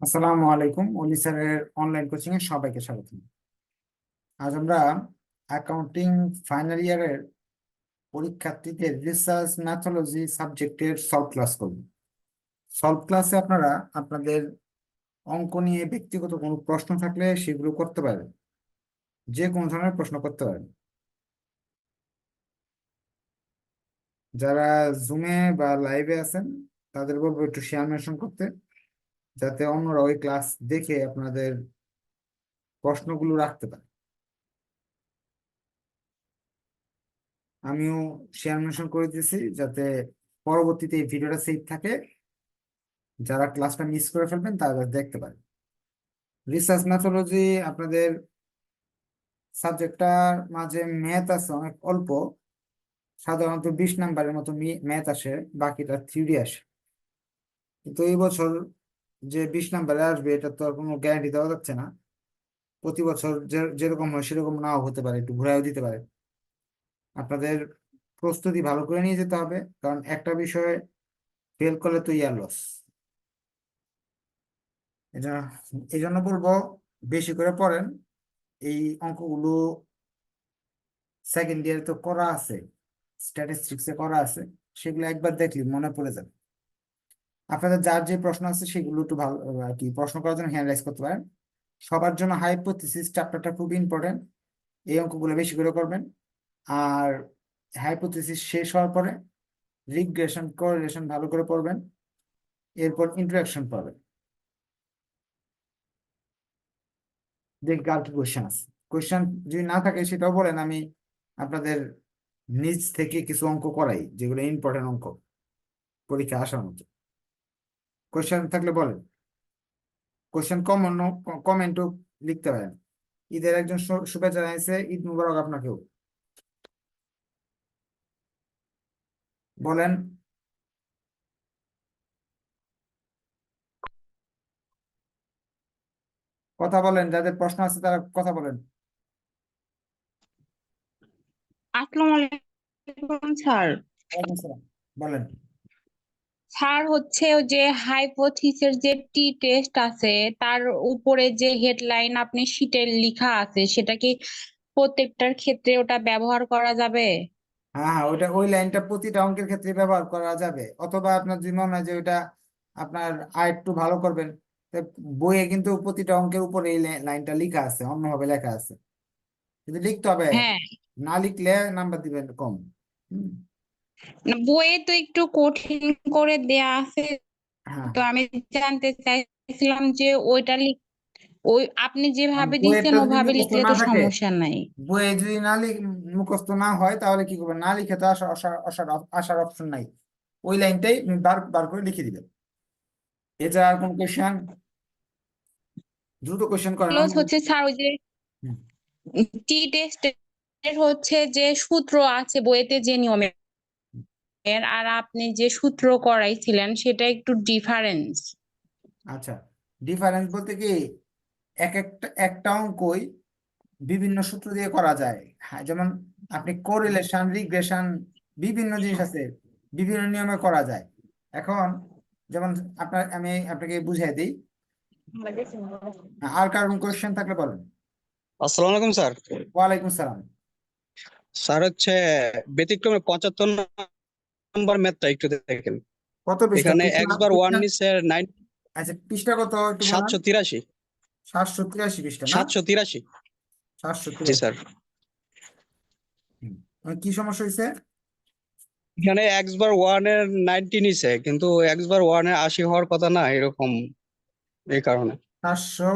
আসসালামু আলাইকুম, অলি স্যারের অনলাইন কোচিং এ সবাইকে স্বাগত। আজ আমরা অ্যাকাউন্টিং ফাইনাল ইয়ারের পরীক্ষার্থীদের রিসার্চ ম্যাথোলজি সাবজেক্টের সলভ ক্লাস করব। সলভ ক্লাসে আপনারা আপনাদের অঙ্ক নিয়ে ব্যক্তিগত কোনো প্রশ্ন থাকলে সেগুলো করতে পারবেন। যে কোনো ধরনের প্রশ্ন করতে পারবেন। যারা জুমে বা লাইভে আছেন, তাদের বলব একটু শেয়ার মেনশন করতে। যাতে অন্যরা ওই ক্লাস দেখে আপনাদের প্রশ্নগুলো রাখতে পারে। আমিও শেয়ার মেনশন করে দিয়েছি যাতে পরবর্তীতে এই ভিডিওটা সেভ থাকে। যারা ক্লাসটা মিস করে ফেলবেন তারা দেখতে পারে রিসার্চ ম্যাথোলজি আপনাদের সাবজেক্টটার মাঝে ম্যাথ আছে অনেক অল্প। সাধারণত বিশ নাম্বারের মতো ম্যাথ আসে, বাকিটা থিওরি আসে। কিন্তু এই বছর যে বিশ নাম্বারে আসবে, এটা তো আর কোনো গ্যারান্টি দেওয়া যাচ্ছে না। প্রতি বছর যেরকম হয় সেরকম নাও হতে পারে, একটু ঘুরাইও দিতে পারে। আপনাদের প্রস্তুতি ভালো করে নিয়ে যেতে হবে, কারণ একটা বিষয়ে ফেল করলে তো ইয়ার লস এই জন্য বলব, বেশি করে পড়েন। এই অঙ্কগুলো সেকেন্ড ইয়ারে তো করা আছে স্ট্যাটিস্টিক্সে করা আছে, সেগুলো একবার দেখলে মনে পড়ে যাবে। আপনাদের যার যে প্রশ্ন আছে সেগুলো একটু ভালো আর কি প্রশ্ন করার জন্য হ্যান্ড রাইজ করতে পারেন। সবার জন্য হাইপোথিসিস চ্যাপ্টারটা খুব ইম্পর্টেন্ট এই অঙ্কগুলো বেশি করে করবেন। আর হাইপোথিসিস শেষ হওয়ার পরে রিগ্রেশন কোরিলেশন ভালো করে পড়বেন। এরপর ইন্টারাকশন পাবেন। দেখি কার কি আছে। কোয়েশ্চেন যদি না থাকে সেটাও বলেন, আমি আপনাদের নিজ থেকে কিছু অঙ্ক করাই, যেগুলো ইম্পর্টেন্ট অঙ্ক, পরীক্ষা আসার মতো। কোয়েশ্চেন থাকলে বলেন। কোয়েশ্চেন কমন কমেন্টও লিখতে পারেন। ঈদের একজন শুভেচ্ছা জানিয়েছে ঈদ মুবারক আপনাকেও। বলেন। কথা বলেন যাদের প্রশ্ন আছে তারা কথা বলেন। আসসালামু আলাইকুম স্যার। বলেন। স্যার হচ্ছে যে হাইপোথিসের যে টি টেস্ট আছে তার উপরে যে হেডলাইন আপনি শিটে লিখা আছে সেটা কি প্রত্যেকটার ক্ষেত্রে ওটা ব্যবহার করা যাবে? হ্যাঁ হ্যাঁ ওইটা ওই লাইনটা প্রতিটা অঙ্কের ক্ষেত্রে ব্যবহার করা যাবে। অথবা আপনার যদি মনে হয় যে ওইটা আপনার আর একটু ভালো করবেন বইয়ে কিন্তু প্রতিটা অঙ্কের উপরে এই লাইনটা লেখা আছে অন্যভাবে লেখা আছে। কিন্তু লিখতে হবে। হ্যাঁ। না লিখলে নাম্বার দিবেন কম। হুম, বইয়ে তো একটু কঠিন করে দেয়া আছে। হ্যাঁ। তো আমি জানতে চাইছিলাম যে ওইটা লিখ ওই আপনি যেভাবে দিচ্ছেন ওভাবে লিখলে তো সমস্যা নাই। বইয়ে যদি না লিখ মুখস্থ না হয় তাহলে কি করবেন? না লিখে তো আসার আসার অপশন নাই। ওই লাইনটাই বার বার করে লিখে দিবেন। এছাড়া আর কোন কোয়েশ্চেন দ্রুত কোয়েশ্চেন করেন প্লাস হচ্ছে স্যার ওই যে টি টেস্টের হচ্ছে যে সূত্র আছে বইয়েতে যে নিয়মের আর আপনি যে সূত্র করাইছিলেন সেটা একটু ডিফারেন্স আচ্ছা ডিফারেন্স বলতে কি এক একটা একটা অঙ্কই বিভিন্ন সূত্র দিয়ে করা যায়। হ্যাঁ যেমন আপনি কোরিলেশন রিগ্রেশন বিভিন্ন জিনিস আছে বিভিন্ন নিয়মে করা যায়। এখন যেমন আপনার আমি আপনাকে বুঝিয়ে দিই। আর কারণ কোয়েশ্চেন থাকলে বলেন। আসসালামু আলাইকুম স্যার। ওয়ালাইকুম সালাম। স্যার হচ্ছে ব্যতিক্রমে পঁচাত্তর নম্বর ম্যাথটা একটু দেখেন। কত এখানে এক্স বার ওয়ান নিচে নাইন আচ্ছা পৃষ্ঠা কত একটু বলেন? সাতশো তিরাশি। সাতশো তিরাশি পৃষ্ঠা না? সাতশো তিরাশি। সাতশো জি তিরাশি। স্যার। কি সমস্যা হয়েছে এখানে এক্স বার ওয়ানের নাইনটি নিচে কিন্তু এক্স বার ওয়ানের আশি হওয়ার কথা না এরকম এই কারণে। সাতশো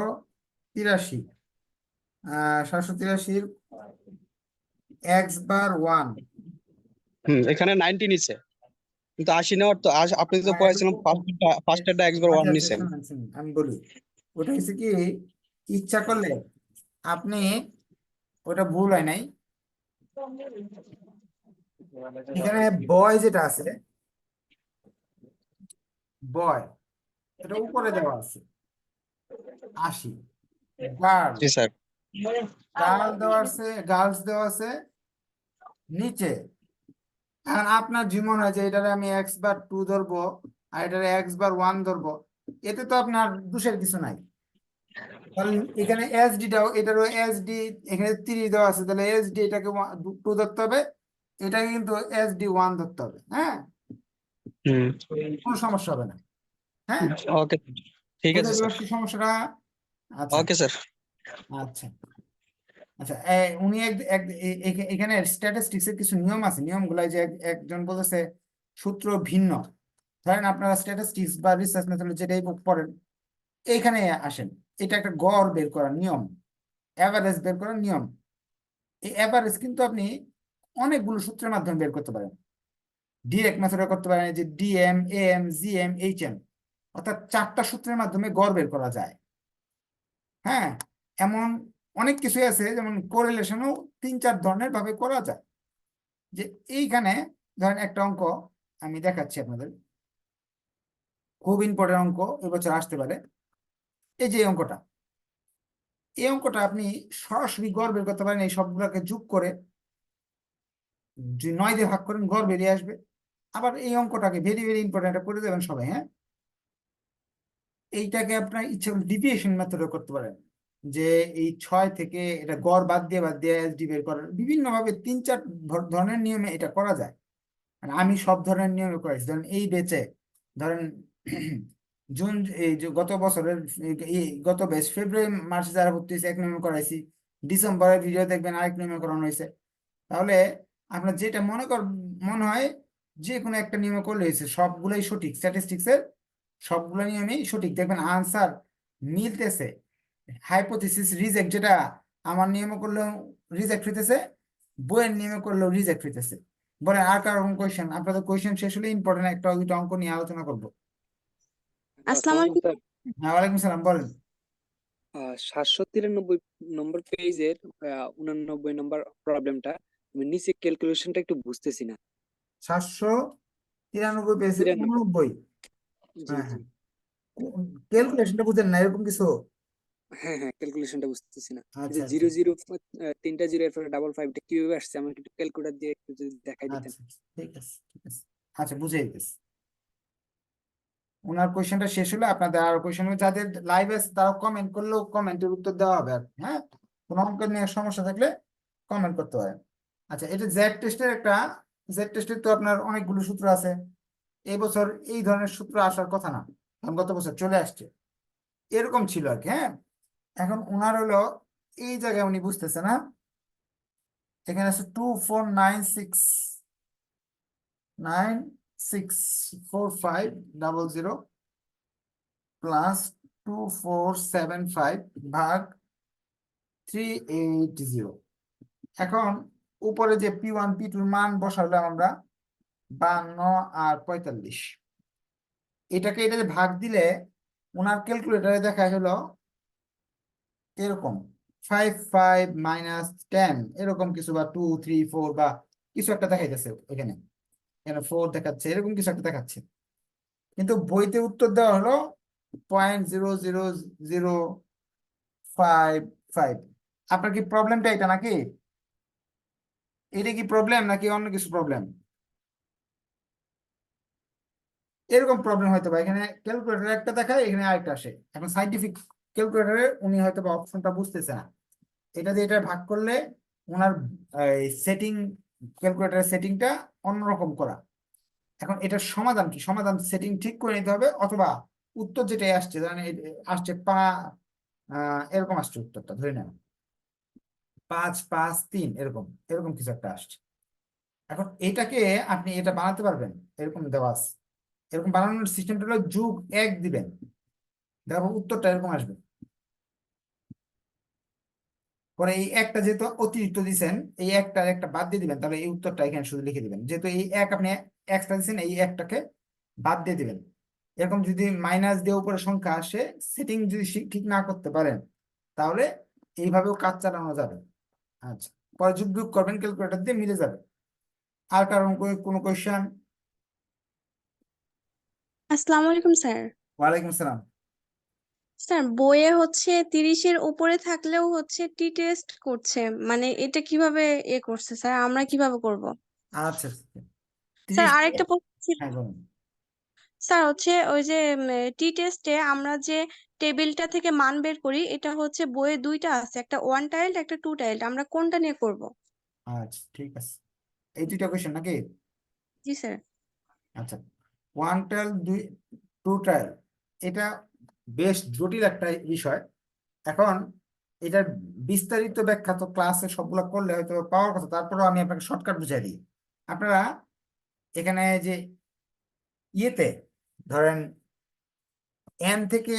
তিরাশি। আহ সাতশো তিরাশির এক্স বার ওয়ান হুম এখানে নাইনটি নিচে কিন্তু আশি নেওয়ার তো আপনি তো পড়াইছিলেন এটা- ফার্স্টটা এক্স ওয়ান আচ্ছা, নিচে আচ্ছা, শুনুন, আমি বলি। ওটা হচ্ছে কি ইচ্ছা করলে আপনি ওটা ভুল হয় নাই। এখানে বয় যেটা আছে বয় এটা উপরে দেওয়া আছে। আশি গার্ল জি স্যার। গার্ল দেওয়া আছে গার্লস দেওয়া আছে নিচে। এখন আপনার যেমন হয় যে এটারে আমি এক্স বার টু ধরবো আর এটারে এক্স বার ওয়ান ধরবো এতে তো আপনার দোষের কিছু নাই। কারণ এখানে এসডিটাও এটারও এসডি এখানে তিরিশ দেওয়া আছে তাহলে এসডি এটাকে টু ধরতে হবে এটাকে কিন্তু এসডি ওয়ান ধরতে হবে হ্যাঁ? কোনো সমস্যা হবে না হ্যাঁ? ওকে ঠিক আছে সমস্যাটা? আচ্ছা। Okay sir. আচ্ছা। আচ্ছা উনি এখানে স্ট্যাটিস্টিক্স এর কিছু নিয়ম আছে। নিয়মগুলো যে এক- একজন বলেছে সূত্র ভিন্ন। ধরেন আপনারা স্ট্যাটিস্টিক্স বা রিসার্চ মেথড যেটাই পড়েন এইখানে আসেন। এটা একটা গড় বের করার নিয়ম অ্যাভারেজ বের করার নিয়ম। এই অ্যাভারেজ কিন্তু আপনি অনেকগুলো সূত্রের মাধ্যমে বের করতে পারেন। ডিরেক্ট মেথডে করতে পারেন যে ডিএম এম জিএম এইচএম অর্থাৎ চারটা সূত্রের মাধ্যমে গড় বের করা যায়। হ্যাঁ এমন অনেক কিছুই আছে, যেমন কোরিলেশনও তিন চার ধরনের ভাবে করা যায়। যে এইখানে ধরেন একটা অঙ্ক আমি দেখাচ্ছি আপনাদের। খুব ইম্পর্টেন্ট অঙ্ক এবছর আসতে পারে। এই যে অঙ্কটা। এই অঙ্কটা আপনি সরাসরি গড় বের করতে পারেন, এই সবগুলোকে যোগ করে নয় দিয়ে ভাগ করেন, গড় বেরিয়ে আসবে। আবার এই অঙ্কটাকে ভেরি ভেরি ইম্পর্টেন্ট করে দেবেন সবাই হ্যাঁ? এইটাকে আপনার ইচ্ছা ডিভিয়েশন মেথডে করতে পারেন। যে এই ছয় থেকে এটা গড় বাদ দিয়ে বাদ দিয়ে এসডি বের করার বিভিন্ন ভাবে তিন চার ধরনের নিয়মে এটা করা যায়। মানে আমি সব ধরনের নিয়মে করেছি। ধরেন এই বেচে ধরেন জুন, এই যে গত বছরের গত বেশ ফেব্রুয়ারি মার্চে যারা ভর্তি হয়েছে এক নিয়মে করাইছি। ডিসেম্বরের ভিডিও দেখবেন, আরেক নিয়মে করানো হয়েছে। তাহলে আপনার যেটা মনে কর মনে হয়, যে কোনো একটা নিয়মে করলে হয়েছে। সবগুলোই সঠিক। স্ট্যাটিস্টিক্সের সবগুলো নিয়মেই সঠিক। দেখবেন আনসার মিলতেছে। হাইপোথিসিস রিজেক্ট যেটা আমার নিয়মে করলেও রিজেক্ট হইতেছে বইয়ের নিয়মে করলেও রিজেক্ট হইতেছে। বলেন আর কারণ কোয়েশ্চেন আপনাদের কোয়েশ্চেন শেষ হলে ইম্পর্টেন্ট একটা দুটো অঙ্ক নিয়ে আলোচনা করব। আসসালামু আলাইকুম হ্যাঁ ওয়ালাইকুম সালাম বলেন। সাতশো তিরানব্বই নম্বর পেজের উনানব্বই নম্বর প্রবলেমটা আমি নিচে ক্যালকুলেশনটা একটু বুঝতেছি না। সাতশো তিরানব্বই তিরানব্বই। উননব্বই? জি হ্যাঁ, ক্যালকুলেশনটা বুঝেন না এরকম কিছু হ্যাঁ হ্যাঁ ক্যালকুলেশনটা বুঝতেছি না। আচ্ছা যে আচ্ছা জিরো জিরো তিনটা জিরো এরপরে ডাবল ফাইভটা কীভাবে আসছে? আমাকে একটু ক্যালকুলেটর দিয়ে একটু যদি দেখাই দিতেন। আচ্ছা ঠিক আছে ঠিক আছে। আচ্ছা বুঝে গেছি। ওনার কোয়েশ্চেনটা শেষ হলে আপনাদের আর কোয়েশ্চেন যাদের লাইভ আছে তারা কমেন্ট করলেও কমেন্টের উত্তর দেওয়া হবে আর হ্যাঁ? কোনো অঙ্ক নিয়ে সমস্যা থাকলে কমেন্ট করতে পারেন। আচ্ছা এটা জেড টেস্টের একটা জেড টেস্টের তো আপনার অনেকগুলো সূত্র আছে। এই বছর এই ধরনের সূত্র আসার কথা না গত বছর চলে আসছে। এরকম ছিল আর কি হ্যাঁ? এখন ওনার হলো এই জায়গায় উনি বুঝতেছে না? এখানে আছে two four nine six nine six four five double zero plus two four seven five ভাগ থ্রি এইট জিরো এখন উপরে যে পি ওয়ান পি টুর মান বসালাম আমরা বান্ন আর পঁয়তাল্লিশ। এটাকে এটা যে ভাগ দিলে ওনার ক্যালকুলেটারে দেখা হলো এরকম। ফাইভ ফাইভ মাইনাস টেন এরকম কিছু বা টু থ্রি ফোর বা কিছু একটা দেখাইতেছে এখানে। এখানে ফোর দেখাচ্ছে, এরকম কিছু একটা দেখাচ্ছে। কিন্তু বইতে উত্তর দেওয়া হলো point zero zero zero five five আপনার কি প্রবলেমটা এটা নাকি? এটা কি প্রবলেম নাকি অন্য কিছু প্রবলেম এরকম প্রবলেম হয়তো বা। এখানে ক্যালকুলেটর একটা দেখায়, এখানে আরেকটা আসে। এখন সাইন্টিফিক ক্যালকুলেটরে উনি হয়তো বা অপশনটা বুঝতেছে না। এটা দিয়ে এটা ভাগ করলে ওনার সেটিং ক্যালকুলেটরের সেটিংটা অন্যরকম করা। এখন এটার সমাধান কি? সমাধান সেটিং ঠিক করে নিতে হবে অথবা উত্তর যেটাই আসছে, ধরেন আসছে পা এরকম আসছে উত্তরটা, ধরে নেন। পাঁচ পাঁচ, তিন, এরকম এরকম কিছু একটা আসছে। এখন এটাকে আপনি এটা বানাতে পারবেন, এরকম দেওয়া এরকম বানানোর সিস্টেমটা হলো যুগ এক দিবেন। দেখো উত্তরটা এরকম আসবে। পরে এই একটা যেহেতু অতিরিক্ত দিছেন এই একটা একটা বাদ দিয়ে দিবেন তাহলে এই উত্তরটা এখানে শুধু লিখে দিবেন। যেহেতু এই এক আপনি এক্সট্রা দিছেন এই একটাকে বাদ দিয়ে দিবেন। এরকম যদি মাইনাস দিয়ে উপরে সংখ্যা আসে সেটিং যদি ঠিক না করতে পারেন তাহলে এইভাবেও কাজ চালানো যাবে। আচ্ছা পরে যুগ বিয়োগ করবেন ক্যালকুলেটর দিয়ে মিলে যাবে। আর কারণ কোনো কোয়েশ্চেন আসসালামু আলাইকুম স্যার। ওয়ালাইকুম আসসালাম। স্যার বইয়ে হচ্ছে তিরিশের উপরে থাকলেও হচ্ছে টি টেস্ট করছে। মানে এটা কীভাবে এ করছে স্যার? আমরা কীভাবে করব? আচ্ছা আচ্ছা। স্যার আরেকটা প্রশ্ন ছিল হ্যাঁ স্যার হচ্ছে ওই যে টি টেস্টে আমরা যে টেবিলটা থেকে মান বের করি এটা হচ্ছে বইয়ে দুইটা আছে একটা ওয়ান টাইলড একটা টু টাইলড। আমরা কোনটা নিয়ে করব? আচ্ছা ঠিক আছে। এই দুইটা কোয়েশ্চেন নাকি? জি স্যার। আচ্ছা। ওয়ান টাইল দুই টু ট্রায়াল এটা বেশ জটিল একটা বিষয়। এখন এটার বিস্তারিত ব্যাখ্যা তো ক্লাসে সবগুলো করলে হয়তো পাওয়ার কথা, তারপরেও আমি আপনাকে শর্টকাট বুঝাই দিই। আপনারা এখানে যে ইয়েতে ধরেন এন থেকে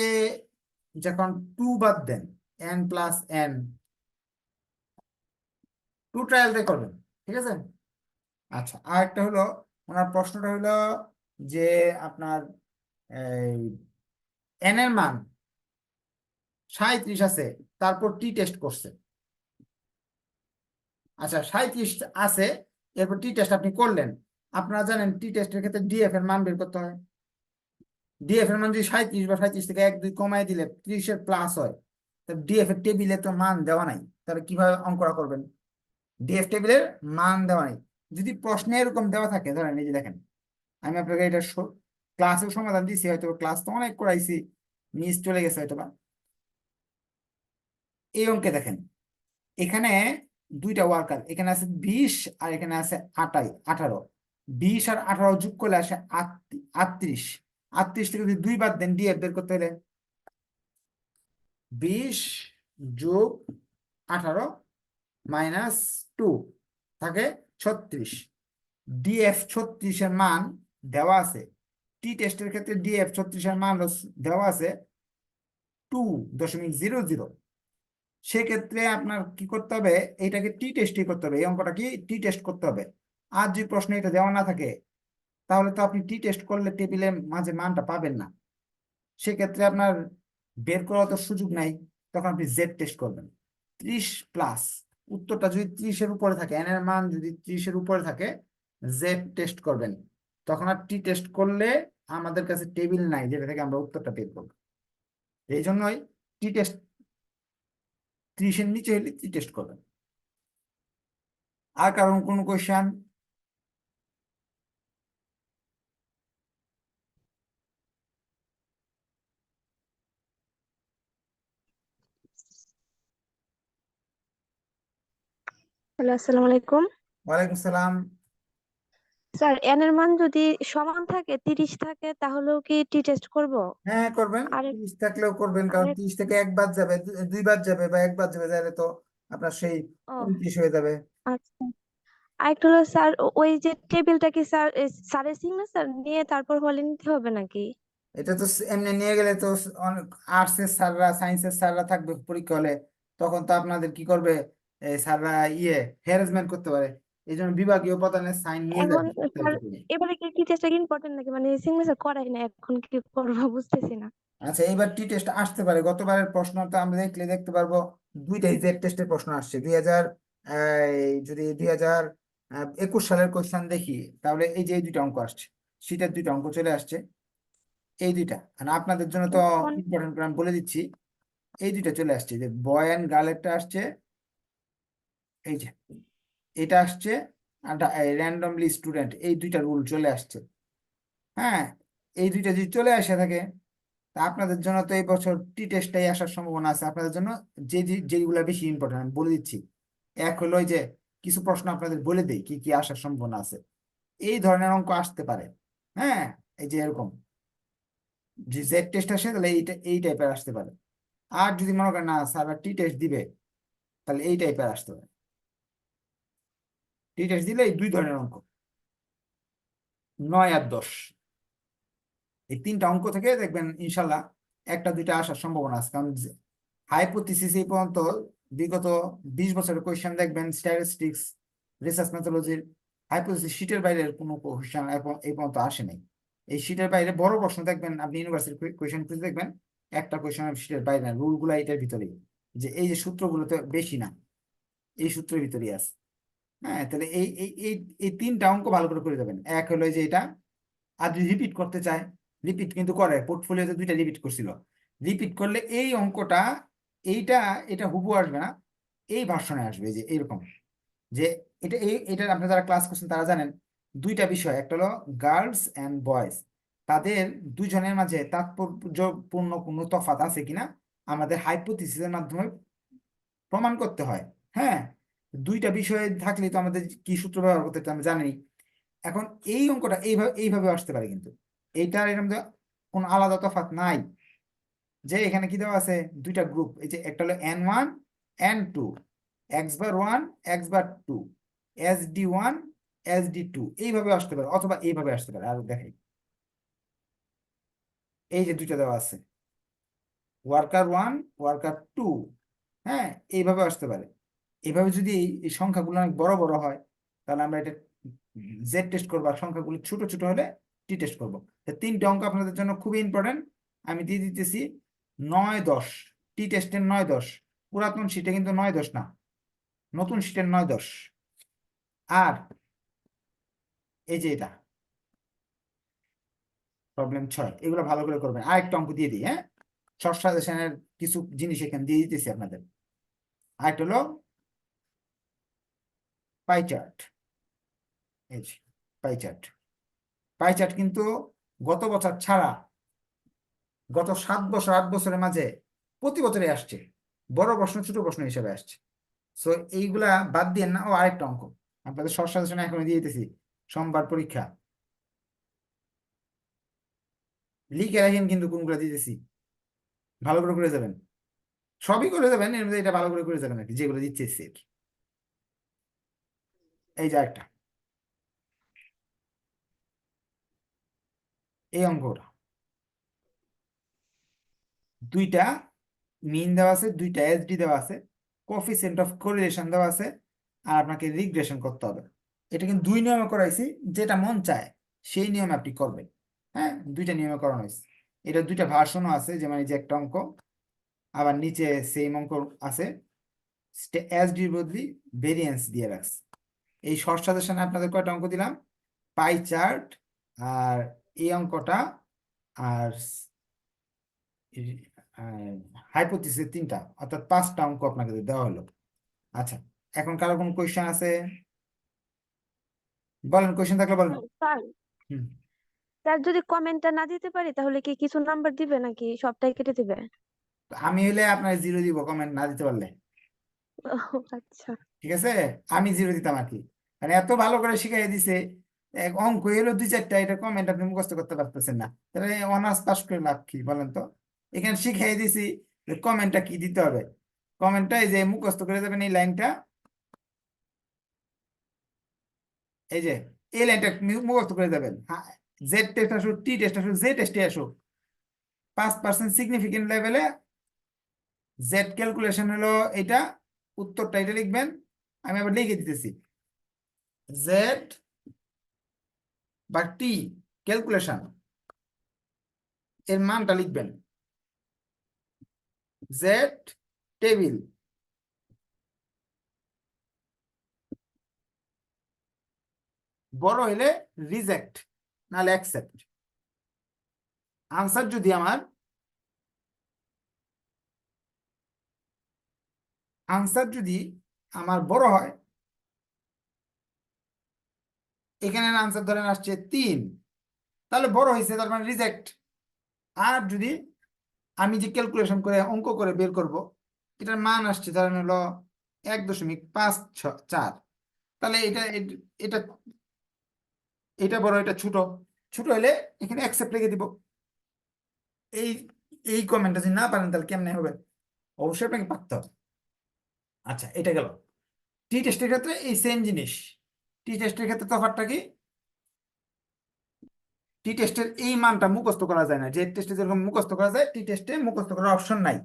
যখন টু বাদ দেন N plus N two trial দিয়ে করবেন, ঠিক আছে? আচ্ছা আর একটা হলো, ওনার প্রশ্নটা হলো যে আপনার এই এন এর মান সাঁইত্রিশ আছে, তারপর টি টেস্ট করছে। আচ্ছা সাঁইত্রিশ আছে, এরপর টি টেস্ট আপনি করলেন। আপনারা জানেন টি টেস্টের ক্ষেত্রে ডিএফ এর মান বের করতে হয়। ডিএফ এর মান যদি সাঁইত্রিশ বা সাঁইত্রিশ থেকে এক, দুই কমায় দিলে ত্রিশের প্লাস হয় ডিএফ এর টেবিলে তো মান দেওয়া নাই। তাহলে কীভাবে অঙ্কটা করবেন? ডিএফ টেবিলের মান দেওয়া নেই। যদি প্রশ্নে এরকম দেওয়া থাকে, ধরেন এই যে দেখেন, আমি আপনাকে এটা ক্লাসেও সমাধান দিছি, হয়তো ক্লাস তো অনেক করাইছি মিস চলে গেছে হয়তো বা এই অঙ্কে দেখেন, এখানে দুইটা ওয়ার্কার এখানে আছে বিশ আর এখানে আছে আটাই, আঠারো। বিশ আর আঠারো যোগ করলে আসে আট- আটত্রিশ। আটত্রিশ থেকে যদি দুই বাদ দেন ডিএফ বের করতে হলে? বিশ যোগ আঠারো মাইনাস টু থাকে ছত্রিশ। ডিএফ ছত্রিশের মান দেওয়া আছে। টি টেস্টের ক্ষেত্রে ডিএফ ছত্রিশের মান দেওয়া আছে টু দশমিক জিরো জিরো সেক্ষেত্রে আপনার কি করতে হবে? এইটাকে টি টেস্টই করতে হবে। এই অঙ্কটা কি টি টেস্ট করতে হবে। আর যদি প্রশ্নে এটা দেওয়া না থাকে, তাহলে তো আপনি টি টেস্ট করলে টেবিলে মাঝে মানটা পাবেন না। সেক্ষেত্রে আপনার বের করার তো সুযোগ নাই। তখন আপনি জেড টেস্ট করবেন। ত্রিশ প্লাস উত্তরটা যদি ত্রিশের উপরে থাকে এন এর মান যদি ত্রিশের উপরে থাকে জেড টেস্ট করবেন। তখন আর টি টেস্ট করলে আমাদের কাছে টেবিল নাই যেটা থেকে আমরা উত্তরটা বের করব। এই জন্যই টি টেস্ট ত্রিশের নিচে হলে টি টেস্ট করবেন। আর কারণ কোন কোয়েশ্চেন হ্যালো আসসালামু আলাইকুম। ওয়ালাইকুম সালাম। স্যার এন এর মান যদি সমান থাকে তিরিশ থাকে তাহলেও কি টি টেস্ট করব? হ্যাঁ করবেন। আরেক- তিরিশ থাকলেও করবেন কারণ আরেক- তিরিশ থেকে একবার যাবে দু- দুই যাবে বা একবার যাবে তাহলে তো আপনার সেই ও। উনত্রিশ হয়ে যাবে। আচ্ছা। আরেকটা হলো স্যার ও- ওই যে টেবিলটা কি স্যার স্যারের সিগনেচার নিয়ে তারপর হলে নিতে হবে নাকি? এটা তো স- এমনি নিয়ে গেলে তো স- অনেক আর্টসের স্যাররা সায়েন্সের স্যাররা থাকবে পরীক্ষা হলে। তখন তো আপনাদের কি করবে? এই স্যাররা ইয়ে হ্যারাসমেন্ট করতে পারে। এই জন্য বিভাগীয় প্রধানের সাইন নিয়ে এখন স্যার এবারে কি টেস্টটা ইম্পর্টেন্ট নাকি? মানে সিগনেচার করাই না এখন কি করব বুঝতেছি না। আচ্ছা এইবার টি টেস্ট আসতে পারে। গতবারের প্রশ্নটা আমরা দেখলে দেখতে পারব দুইটাই জেড টেস্টের প্রশ্ন আসছে। দুই হাজার যদি দুই হাজার একুশ সালের কোশ্চেন দেখি তাহলে এই যে এই দুইটা অঙ্ক আসছে শীতের দুইটা অঙ্ক চলে আসছে। এই দুইটা আর আপনাদের জন্য তো ইম্পর্টেন্ট আমি বলে দিচ্ছি এই দুইটা চলে আসছে। যে বয় অ্যান্ড গার্লেরটা আসছে এই যে এটা আসছে র্যান্ডমলি স্টুডেন্ট এই দুইটা রুল চলে আসছে। হ্যাঁ এই দুইটা যদি চলে আসে থাকে, তা আপনাদের জন্য তো এই বছর টি টেস্টটাই আসার সম্ভাবনা আছে। আপনাদের জন্য যে যেগুলা বেশি ইম্পর্টেন্ট বলে দিচ্ছি। এক হলো যে, কিছু প্রশ্ন আপনাদের বলে দেই, কি কি আসার সম্ভাবনা আছে। এই ধরনের অঙ্ক আসতে পারে। হ্যাঁ এই যে এরকম। যে জেড টেস্ট আসে, তাহলে এইটা, এই টাইপের আসতে পারে। আর যদি মনে করেন, না স্যার টি টেস্ট দিবে, তাহলে এই টাইপের আসতে পারে। টেস্ট দিলে এই দুই ধরনের অঙ্ক। নয় আর দশ। এই তিনটা অঙ্ক থেকে দেখবেন ইনশাল্লাহ একটা, দুইটা আসার সম্ভাবনা আছে। কারণ হাইপোথিসিস এই পর্যন্ত বিগত বিশ বছরের কোয়েশ্চেন দেখবেন স্ট্যাটিস্টিক্স রিসার্চ মেথোলজির হাইপোথিসিস শীটের বাইরের কোনো কোয়েশ্চেন এই পর্যন্ত আসে নাই। এই শীটের বাইরে বড় প্রশ্ন দেখবেন, আপনি ইউনিভার্সিটির কোয়েশ্চেন খুঁজে দেখবেন, একটা কোয়েশ্চেন শীটের বাইরে না রুলগুলো এটার ভিতরেই। যে এই যে সূত্রগুলো তো বেশি না, এই সূত্রের ভিতরেই আছে। হ্যাঁ তাহলে এই এই এই তিনটা অঙ্ক ভালো করে করে দেবেন। এক হলো যে এটা, আর যদি রিপিট করতে চায় রিপিট কিন্তু করে পোর্টফোলিওতে দুইটা রিপিট করছিল। রিপিট করলে এই অঙ্কটা, এইটা, এটা হুবু আসবে না, এই ভার্সনে আসবে যে এইরকম। যে এটা, এই এটা আপনি যারা ক্লাস করছেন তারা জানেন, দুইটা বিষয়, একটা হলো গার্লস অ্যান্ড বয়েজ তাদের দুজনের মাঝে তাৎপর্যপূর্ণ কোনো তফাৎ আছে কিনা, আমাদের হাইপোথিসিসের মাধ্যমে প্রমাণ করতে হয়। হ্যাঁ দুইটা বিষয়ে থাকলে তো আমাদের কি সূত্র ব্যবহার করতে আমরা জানি এখন এই অঙ্কটা এইভাবে এইভাবে আসতে পারে কিন্তু। এইটার এর মধ্যে কোনো আলাদা তফাৎ নাই। যে এখানে কি দেওয়া আছে? দুইটা গ্রুপ এই যে একটা হলো N one N two X bar one X bar two S D one S D two এইভাবে আসতে পারে, অথবা এইভাবে আসতে পারে। আর দেখাই এই যে দুইটা দেওয়া আছে। ওয়ার্কার ওয়ান ওয়ার্কার টু হ্যাঁ এইভাবে আসতে পারে। এইভাবে যদি এই সংখ্যাগুলো অনেক বড় বড় হয়, তাহলে আমরা এটা জেড টেস্ট করব আর সংখ্যাগুলো ছোট ছোট হলে টি টেস্ট করব। তিনটে অঙ্ক আপনাদের জন্য খুবই ইম্পর্টেন্ট আমি দিয়ে দিতেছি নয় দশ। টি টেস্টের নয় দশ। পুরাতন সিটে কিন্তু নয় দশ না। নতুন সিটের নয় দশ। আর এই যে এটা। প্রবলেম ছয়। এগুলো ভালো করে করবেন। আরেকটা অঙ্ক দিয়ে দিই হ্যাঁ? শর্ট সাজেশনের কিছু জিনিস এখানে দিয়ে দিতেছি আপনাদের। আরেকটা হলো পাই চার্ট। এই পাই চার্ট। পাই চার্ট কিন্তু গত বছর ছাড়া গত সাত বছর, আট বছরের মাঝে প্রতি বছরে আসছে। বড় প্রশ্ন, ছোট প্রশ্ন হিসেবে আসছে। সো এইগুলা বাদ দিয়ে না, ও আরেকটা অঙ্ক। আপনাদের এখন দিয়ে দিতেছি। সোমবার পরীক্ষা। লিখে রাখেন কিন্তু কোনগুলো দিতেছি। ভালো করে করে যাবেন সবই করে যাবেন এর মধ্যে এটা ভালো করে করে যাবেন আর কি, যেগুলো দিচ্ছে আর কি এই যে একটা এই অঙ্কটা। দুইটা মিন দেওয়া আছে, দুইটা এসডি দেওয়া আছে কোফিসিয়েন্ট অফ কোরিলেশন দেওয়া আছে, আর আপনাকে রিগ্রেশন করতে হবে। এটা কিন্তু দুই নিয়মে করাইছি, যেটা মন চায়, সেই নিয়মে আপনি করবেন। হ্যাঁ? দুইটা নিয়মে করানো হয়েছে। এটা দুইটা ভার্সনও আছে, যেমন এই যে একটা অঙ্ক, আবার নিচে সেম অঙ্ক আছে। এসডির বদলি ভেরিয়েন্স দিয়ে রাখছে। এই শর্ট সাজেশনে আপনাদের কয়টা অঙ্ক দিলাম? পাই চার্ট আর এই অঙ্কটা আর হাইপোথিসিসের তিনটা অর্থাৎ পাঁচটা অঙ্ক আপনাকে দেওয়া হলো। আচ্ছা এখন কারও কোনো কোয়েশ্চেন আছে? বলেন কোয়েশ্চেন থাকলে বলেন। হুম। স্যার যদি কমেন্টটা না দিতে পারি তাহলে কি কিছু নাম্বার দিবে নাকি সবটাই কেটে দিবে? আমি হলে আপনার জিরো দিব কমেন্ট না দিতে পারলে। আচ্ছা। ঠিক আছে? আমি জিরো দিতাম আর কি। মানে এত ভালো করে শিখাই দিছে অঙ্ক এলো দুই চারটা, এটা কমেন্ট আপনি মুখস্থ করতে পারতেছেন না। তাহলে অনার্স পাস করে লাভ কি বলেন তো? এখানে শিখাই দিছি কমেন্টটা কি দিতে হবে। কমেন্টটা এই যে মুখস্থ করে যাবেন এই লাইনটা এই যে, এই লাইনটা মুখস্থ করে যাবেন। জেড টেস্ট আসুক টি টেস্ট আসুক জে টেস্টে আসুক পাঁচ পার্সেন্ট সিগনিফিকেন্ট লেভেলে জেড ক্যালকুলেশন হলো এটা, উত্তরটা এটা লিখবেন, আমি আবার লিখে দিতেছি। জেড বা টি ক্যালকুলেশন এর মানটা লিখবেন। জেড টেবিল বড় হলে রিজেক্ট নাহলে অ্যাকসেপ্ট আনসার যদি আমার আনসার যদি আমার বড় হয় এখানে আনসার ধরেন আসছে তিন। তাহলে বড় হয়েছে, তার মানে রিজেক্ট আর যদি আমি যে ক্যালকুলেশন করে, অঙ্ক করে বের করব, এটার মান আসছে ধরেন হলো এক দশমিক পাঁচ ছ, চার। তাহলে এটা এটা এটা বড়, এটা ছোট। ছোট হলে এখানে অ্যাকসেপ্ট রেখে দিব। এই এই কমেন্টটা যদি না পারেন, তাহলে কেমনে হবে? অবশ্যই আপনাকে পারতে হবে। আচ্ছা এটা গেল। টি টেস্টের ক্ষেত্রে এই সেম জিনিস। টি টেস্টের ক্ষেত্রে তফাৎটা কি? টি টেস্টের এই মানটা মুখস্থ করা যায় না। যে টেস্টে যেরকম মুখস্থ করা যায় টি টেস্টে মুখস্থ করার অপশন নাই।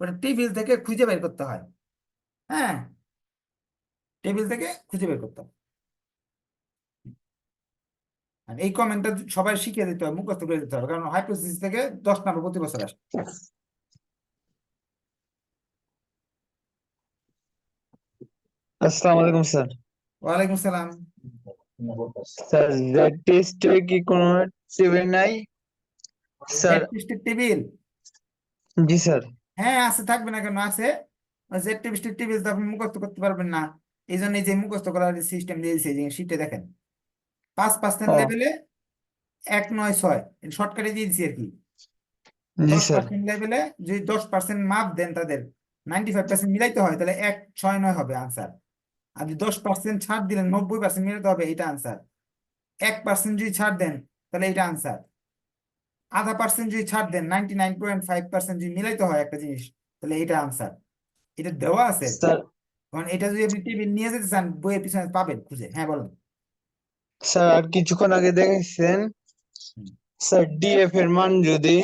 ওটা টেবিল থেকে খুঁজে বের করতে হয়। হ্যাঁ? টেবিল থেকে খুঁজে বের করতে আর এই কমেন্টটা সবাই শিখিয়ে দিতে হবে, মুখস্থ করে দিতে হবে। কারণ হাইপোথিসিস থেকে দশ নম্বর প্রতি বছর আসে। আসসালামু আলাইকুম, স্যার। ওয়ালাইকুম সালাম। স্যার জেড টেস্টে কি কোনো টেবিল নাই? স্যার টেস্টের টেবিল জি স্যার। হ্যাঁ আছে থাকবে না কেন? আছে। জেড টেস্টের টেবিল তো আপনি মুখস্থ করতে পারবেন না। এই জন্য এই যে মুখস্থ করার সিস্টেম দিয়েছে যে শীটে দেখেন। পাঁচ পার্সেন্ট। লেভেলে এক নয় ছয়। শর্টকাটে দিয়ে দিচ্ছি আর কি। দশ পার্সেন্ট লেভেলে যদি দশ পার্সেন্ট মাপ দেন তাদের নাইনটি ফাইভ পার্সেন্ট মিলাইতে হয় তাহলে এক ছয় নয় হবে আনসার আর যদি দশ পার্সেন্ট ছাড় দিলেন নব্বই পার্সেন্ট মিলাতে হবে এটা আনসার এক পার্সেন্ট যদি ছাড় দেন তাহলে এটা আনসার আধা পার্সেন্ট যদি ছাড় দেন ninety nine point five percent যদি মিলাইতে হয় একটা জিনিস তাহলে এটা আনসার এটা দেওয়া আছে। কারণ এটা যদি আপনি টেবিল নিয়ে যেতে চান বইয়ের পিছনে পাবেন খুঁজে। হ্যাঁ বলুন। স্যার আর কিছুক্ষণ আগে দেখেছেন? স্যার ডিএফ এর মান যদি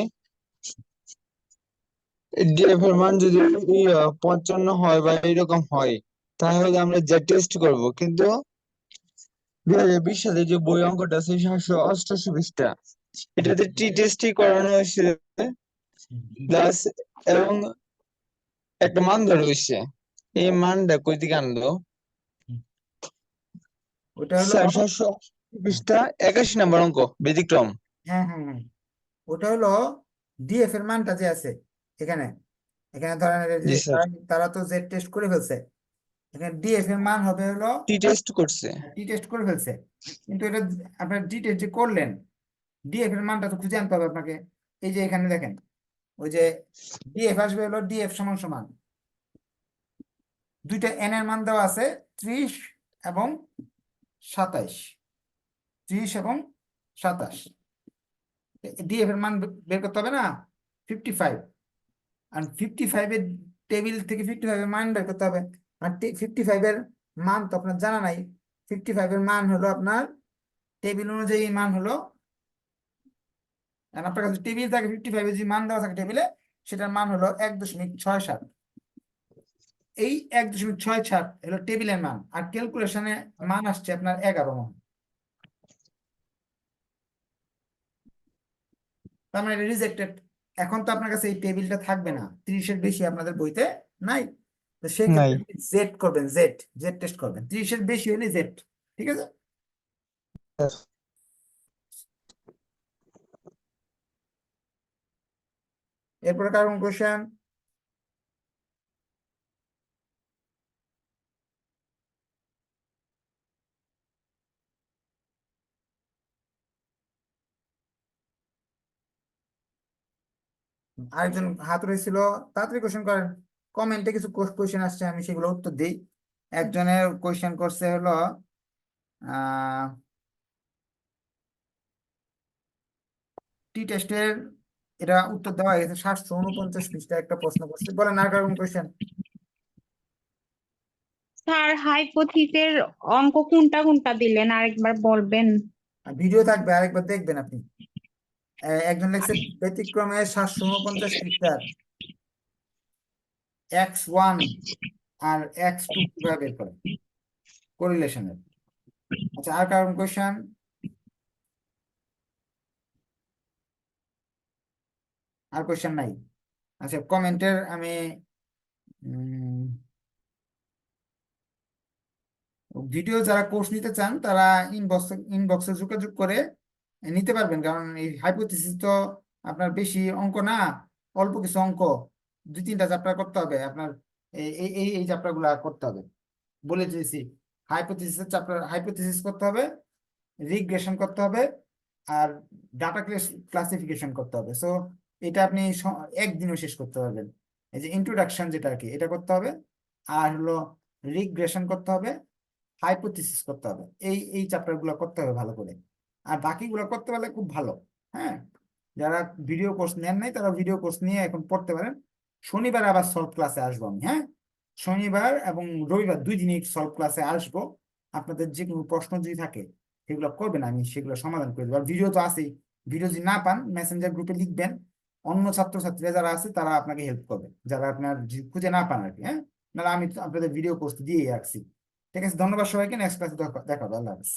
ডিএফ এর মান যদি পঞ্চান্ন হয় বা এরকম হয় তাহলে আমরা যা টেস্ট করব কিন্তু দুই হাজার বিশ সালে যে বই অঙ্কটা আছে সাতশো অষ্টাশি পৃষ্ঠা এটাতে টি টেস্টই করানো হয়েছে প্লাস এবং একটা মান ধরা হয়েছে। এই মানটা কই থেকে আনলো? ওটা হলো সাতশো পৃষ্ঠা একাশি নম্বর অঙ্ক ব্যতিক্রম। হ্যাঁ হ্যাঁ হ্যাঁ। ওটা হলো ডিএফ এর মানটা যে আছে এখানে। এখানে ধরেন এই যে জি স্যার। তারা- তারা তো জেড টেস্ট করে ফেলছে। এখানে ডিএফ এর মান হবে হলো টি টেস্ট করছে। টি টেস্ট করে ফেলছে। কিন্তু এটা আপনার টি টেস্ট যে করলেন ডিএফ এর মানটা তো খুঁজে আনতে হবে আপনাকে। এই যে এখানে দেখেন ওই যে ডিএফ আসবে হলো ডিএফ সমান সমান। দুইটা এন এর মান দেওয়া আছে ত্রিশ এবং সাতাইশ। ত্রিশ এবং সাতাশ। ডিএফ এর মান বের করতে হবে না? ফিফটি ফাইভ আর ফিফটি ফাইভের টেবিল থেকে ফিফটি ফাইভের মান বের করতে হবে। আর ফিফটি ফাইভের মান তো আপনার জানা নাই। ফিফটি ফাইভের মান হলো আপনার টেবিল অনুযায়ী মান হলো আপনার কাছে টেবিল থাকে ফিফটি ফাইভের যে মান দেওয়া থাকে টেবিলে সেটার মান হলো এক দশমিক ছয় সাত। এই এক দশমিক ছয় সাত হলো টেবিলের মান, আর ক্যালকুলেশনে মান আসছে আপনার এগারো মান। তার মানে রিজেক্টেড এখন তো আপনার কাছে এই টেবিলটা থাকবে না, ত্রিশের বেশি আপনাদের বইতে নাই। তো সেক্ষেত্রে জেড করবেন জেড জেড টেস্ট করবেন। ত্রিশের বেশি হলে জেড ঠিক আছে? এরপরে কার কোন কোশ্চেন আরেকজন হাত রয়েছিল তাড়াতাড়ি কোশ্চেন করেন। কমেন্টে কিছু কোশ্চেন আসছে আমি সেগুলো উত্তর দিই। একজনের কোশ্চেন করছে হলো টি টেস্টের এটা উত্তর দেওয়া গেছে সাতশো উনপঞ্চাশ পৃষ্ঠা একটা প্রশ্ন করছে। বলেন আর কারণ কোশ্চেন স্যার হাইপোথিসের অঙ্ক কোনটা কোনটা দিলেন? আরেকবার বলবেন। ভিডিও থাকবে আরেকবার দেখবেন আপনি। একজন লিখছে ব্যতিক্রমে সাতশো উনপঞ্চাশ পৃষ্ঠার। এক্স ওয়ান আর এক্স টু বের করে? কোরিলেশনের আচ্ছা আর কারণ কোশ্চেন আর কোশ্চেন নাই? আচ্ছা কমেন্টের আমি ভিডিও যারা কোর্স নিতে চান, তারা ইনবক্স ইনবক্সে যোগাযোগ করে নিতে পারবেন। কারণ এই হাইপোথিসিস তো আপনার বেশি অঙ্ক না, অল্প কিছু অঙ্ক। দুই তিনটা চ্যাপ্টার করতে হবে, আপনার এই এই এই এই চ্যাপ্টারগুলা করতে হবে। বলে দিয়েছি হাইপোথিসিস চ্যাপ্টার হাইপোথিসিস করতে হবে রিগ্রেশন করতে হবে, আর ডাটা ক্লাসিফিকেশন করতে হবে। সো এটা আপনি একদিনও শেষ করতে পারবেন। এই যে ইন্ট্রোডাকশন যেটা আর কি, এটা করতে হবে, আর হলো রিগ্রেশন করতে হবে হাইপোথিসিস করতে হবে। এই এই চ্যাপ্টারগুলো করতে হবে ভালো করে। আর বাকিগুলো করতে পারলে খুব ভালো হ্যাঁ? যারা ভিডিও কোর্স নেন নাই, তারা ভিডিও কোর্স নিয়ে এখন পড়তে পারেন। শনিবার আবার সলভ ক্লাসে আসব আমি হ্যাঁ? শনিবার এবং রবিবার দুই দিনই সলভ ক্লাসে আসব। আপনাদের যে কোনো প্রশ্ন যদি থাকে, সেগুলো করবেন, আমি সেগুলো সমাধান করে দেবো। ভিডিও তো আছেই ভিডিও যদি না পান মেসেঞ্জার গ্রুপে লিখবেন। অন্য ছাত্রছাত্রীরা যারা আছে, তারা আপনাকে হেল্প করবে। যারা আপনার খুঁজে না পান আর কি হ্যাঁ? নাহলে আমি আপনাদের ভিডিও কোর্স দিয়ে রাখছি। ঠিক আছে, ধন্যবাদ সবাইকে নেক্সট ক্লাসে দেখা হবে, আল্লাহ হাফিজ।